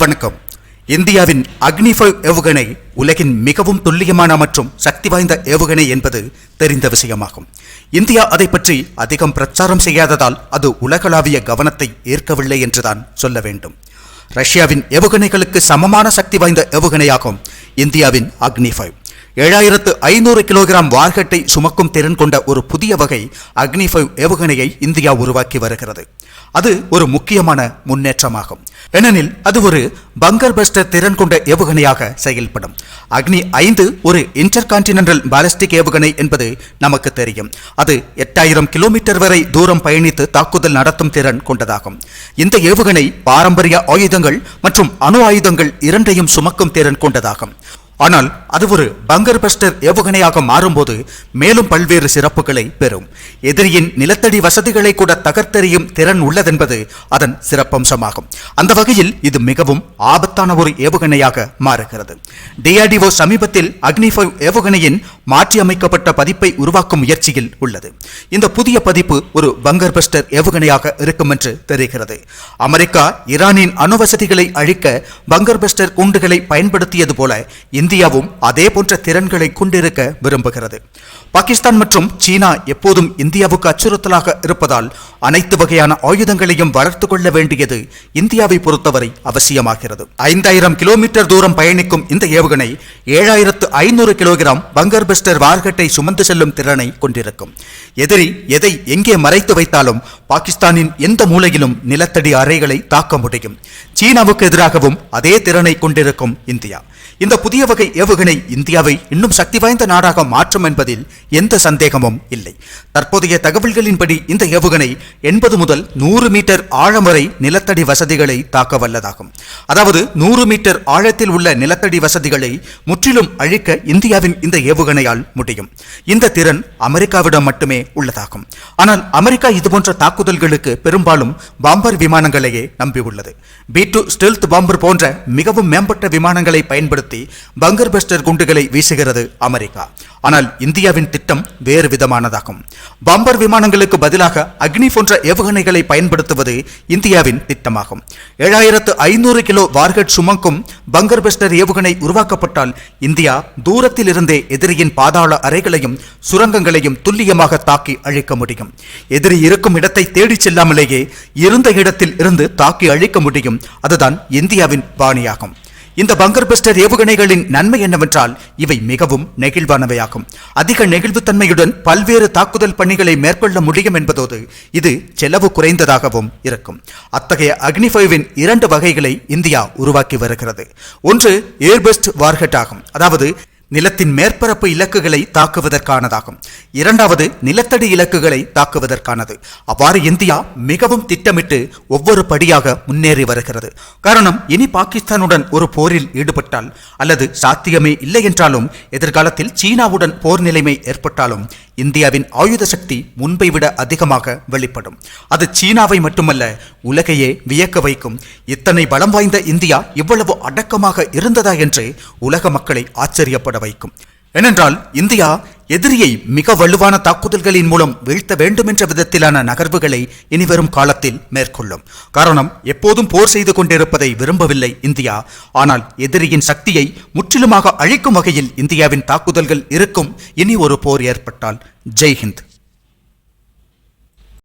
வணக்கம். இந்தியாவின் அக்னி ஃபைவ் ஏவுகணை உலகின் மிகவும் துல்லியமான மற்றும் சக்தி வாய்ந்த ஏவுகணை என்பது தெரிந்த விஷயமாகும். இந்தியா அதை பற்றி அதிகம் பிரச்சாரம் செய்யாததால் அது உலகளாவிய கவனத்தை ஈர்க்கவில்லை என்றுதான் சொல்ல வேண்டும். ரஷ்யாவின் ஏவுகணைகளுக்கு சமமான சக்தி வாய்ந்த ஏவுகணையாகும் இந்தியாவின் அக்னி ஃபைவ் ஏழாயிரத்து ஐநூறு கிலோகிராம் வார்கட்டை சுமக்கும் திறன் கொண்ட ஒரு புதிய வகை அக்னி ஃபைவ் ஏவுகணையை இந்தியா உருவாக்கி வருகிறது. அது ஒரு முக்கியமான முன்னேற்றமாகும். ஏனெனில் அது ஒரு பங்கர் பஸ்டர் திறன் கொண்ட ஏவுகணையாக செயல்படும். அக்னி ஐந்து ஒரு இன்டர் கான்டினென்டல் பாலிஸ்டிக் ஏவுகணை என்பது நமக்கு தெரியும். அது எட்டாயிரம் கிலோமீட்டர் வரை தூரம் பயணித்து தாக்குதல் நடத்தும் திறன் கொண்டதாகும். இந்த ஏவுகணை பாரம்பரிய ஆயுதங்கள் மற்றும் அணு ஆயுதங்கள் இரண்டையும் சுமக்கும் திறன் கொண்டதாகும். ஆனால் அது ஒரு பங்கர் பஸ்டர் ஏவுகணையாக மாறும்போது மேலும் பல்வேறு சிறப்புகளை பெறும். எதிரியின் நிலத்தடி வசதிகளை கூட தகர்த்தெறியும் திறன் உள்ளதென்பது அதன் சிறப்பம்சமாகும். அந்த வகையில் இது மிகவும் ஆபத்தான ஒரு ஏவுகணையாக மாறுகிறது. டிஆர்டிஓ சமீபத்தில் அக்னிஃபைவ் ஏவுகணையின் மாற்றியமைக்கப்பட்ட பதிப்பை உருவாக்கும் முயற்சியில் உள்ளது. இந்த புதிய பதிப்பு ஒரு பங்கர் பஸ்டர் ஏவுகணையாக இருக்கும் என்று தெரிகிறது. அமெரிக்கா ஈரானின் அணுவசதிகளை அழிக்க பங்கர் பஸ்டர் குண்டுகளை பயன்படுத்தியது போல இந்தியாவும் அதே போன்ற திறன்களை கொண்டிருக்க விரும்புகிறது. பாகிஸ்தான் மற்றும் சீனா எப்போதும் இந்தியாவுக்கு அச்சுறுத்தலாக இருப்பதால் அனைத்து வகையான ஆயுதங்களையும் வளர்த்து கொள்ள வேண்டியது இந்தியாவை பொறுத்தவரை அவசியமாகிறது. ஐந்தாயிரம் கிலோமீட்டர் தூரம் பயணிக்கும் இந்த ஏவுகணை ஏழாயிரத்து ஐநூறு கிலோகிராம் பங்கர் பெஸ்டர் வார்கட்டை சுமந்து செல்லும் திறனை கொண்டிருக்கும். எதிரி எதை எங்கே மறைத்து வைத்தாலும் பாகிஸ்தானின் எந்த மூலையிலும் நிலத்தடி அறைகளை தாக்க முடியும். சீனாவுக்கு எதிராகவும் அதே திறனை கொண்டிருக்கும் இந்தியா. இந்த புதிய வகை ஏவுகணை இந்தியாவை இன்னும் சக்தி வாய்ந்த நாடாக மாற்றும் என்பதில் எந்த சந்தேகமும் இல்லை. தற்போதைய தகவல்களின்படி இந்த ஏவுகணை எண்பது முதல் நூறு மீட்டர் ஆழம் வரை நிலத்தடி வசதிகளை தாக்க வல்லதாகும். அதாவது நூறு மீட்டர் ஆழத்தில் உள்ள நிலத்தடி வசதிகளை முற்றிலும் அழிக்க இந்தியாவின் இந்த ஏவுகணையால் முடியும். இந்த திறன் அமெரிக்காவிடம் மட்டுமே உள்ளதாகும். ஆனால் அமெரிக்கா இதுபோன்ற தாக்குதல்களுக்கு பெரும்பாலும் பாம்பர் விமானங்களையே நம்பியுள்ளது. பி டூ ஸ்டெல்த் பாம்பர் போன்ற மிகவும் மேம்பட்ட விமானங்களை பயன்படுத்தி பங்கர் பஸ்டர் குண்டுகளை வீசுகிறது அமெரிக்கா. ஆனால் இந்தியாவின் திட்டம் வேறு விதமானதாகும். பாம்பர் விமானங்களுக்கு பதிலாக அக்னி போன்ற ஏவுகணைகளை பயன்படுத்துவது இந்தியாவின் திட்டமாகும். ஏழாயிரத்து ஐநூறு கிலோ வார்கட் சுமக்கும் பங்கர் பெஸ்டர் ஏவுகணை உருவாக்கப்பட்டால் இந்தியா தூரத்தில் இருந்தே எதிரியின் பாதாள அறைகளையும் சுரங்கங்களையும் துல்லியமாக தாக்கி அழிக்க முடியும். எதிரி இருக்கும் இடத்தை தேடிச் செல்லாமலேயே இருந்த இடத்தில் இருந்து தாக்கி அழிக்க முடியும். அதுதான் இந்தியாவின் பாணியாகும். இந்த பங்கர் பஸ்டர் ஏவுகணைகளின் நன்மை என்னவென்றால் இவை மிகவும் நெகிழ்வானவையாகும். அதிக நெகிழ்வுத்தன்மையுடன் பல்வேறு தாக்குதல் பணிகளை மேற்கொள்ள முடியும் என்பதோடு இது செலவு குறைந்ததாகவும் இருக்கும். அத்தகைய அக்னிஃபைவின் இரண்டு வகைகளை இந்தியா உருவாக்கி வருகிறது. ஒன்று ஏர்பெஸ்ட் வார்ஹெட் ஆகும் அதாவது நிலத்தின் மேற்பரப்பு இலக்குகளை தாக்குவதற்கானதாகும். இரண்டாவது நிலத்தடி இலக்குகளை தாக்குவதற்கானது. அவ்வாறு இந்தியா மிகவும் திட்டமிட்டு ஒவ்வொரு படியாக முன்னேறி வருகிறது. காரணம் இனி பாகிஸ்தானுடன் ஒரு போரில் ஈடுபட்டால் அல்லது சாத்தியமே இல்லை என்றாலும் எதிர்காலத்தில் சீனாவுடன் போர் நிலைமை ஏற்பட்டாலும் இந்தியாவின் ஆயுத சக்தி முன்பை விட அதிகமாக வெளிப்படும். அது சீனாவை மட்டுமல்ல உலகையே வியக்க வைக்கும். இத்தனை பலம் வாய்ந்த இந்தியா இவ்வளவு அடக்கமாக இருந்ததா என்று உலக மக்களை ஆச்சரியப்படும். ஏற்பட வைக்கும். ஏனென்றால் இந்தியா எதிரியை மிக வலுவான தாக்குதல்களின் மூலம் வீழ்த்த வேண்டுமென்ற விதத்திலான நகர்வுகளை இனிவரும் காலத்தில் மேற்கொள்ளும். காரணம் எப்போதும் போர் செய்து கொண்டிருப்பதை விரும்பவில்லை இந்தியா. ஆனால் எதிரியின் சக்தியை முற்றிலுமாக அழிக்கும் வகையில் இந்தியாவின் தாக்குதல்கள் இருக்கும். இனி ஒரு போர் ஏற்பட்டால். ஜெய் ஹிந்த்